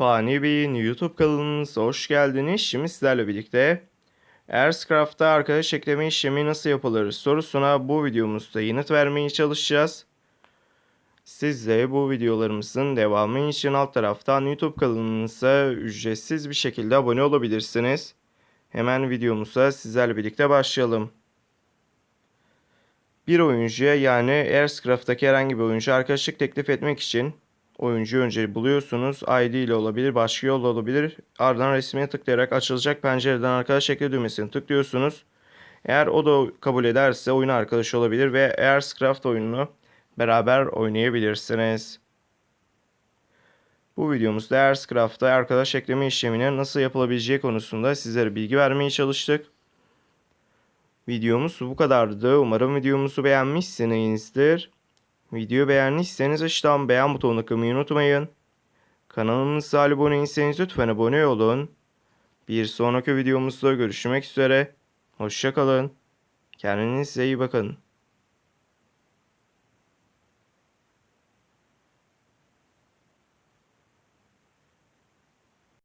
Fani Bey'in YouTube kanalınıza hoş geldiniz. Şimdi sizlerle birlikte Airscraft'ta arkadaş ekleme işlemi nasıl yapılır sorusuna bu videomuzda yanıt vermeye çalışacağız. Siz de bu videolarımızın devamı için alt taraftan YouTube kanalımıza ücretsiz bir şekilde abone olabilirsiniz. Hemen videomuza sizlerle birlikte başlayalım. Bir oyuncuya yani Airscraft'taki herhangi bir oyuncu arkadaşlık teklif etmek için oyuncuyu önce buluyorsunuz. ID ile olabilir, başka yolla olabilir. Ardından resmiye tıklayarak açılacak pencereden arkadaş ekle düğmesini tıklıyorsunuz. Eğer o da kabul ederse oyun arkadaşı olabilir ve Airscraft oyununu beraber oynayabilirsiniz. Bu videomuzda Airscraft'ta arkadaş ekleme işlemine nasıl yapılabileceği konusunda sizlere bilgi vermeye çalıştık. Videomuz bu kadardı. Umarım videomuzu beğenmişsinizdir. Videoyu beğendiyseniz aşağıdan beğen butonuna kılmayı unutmayın. Kanalımıza abone değilseniz lütfen abone olun. Bir sonraki videomuzda görüşmek üzere. Hoşçakalın. Kendinize iyi bakın.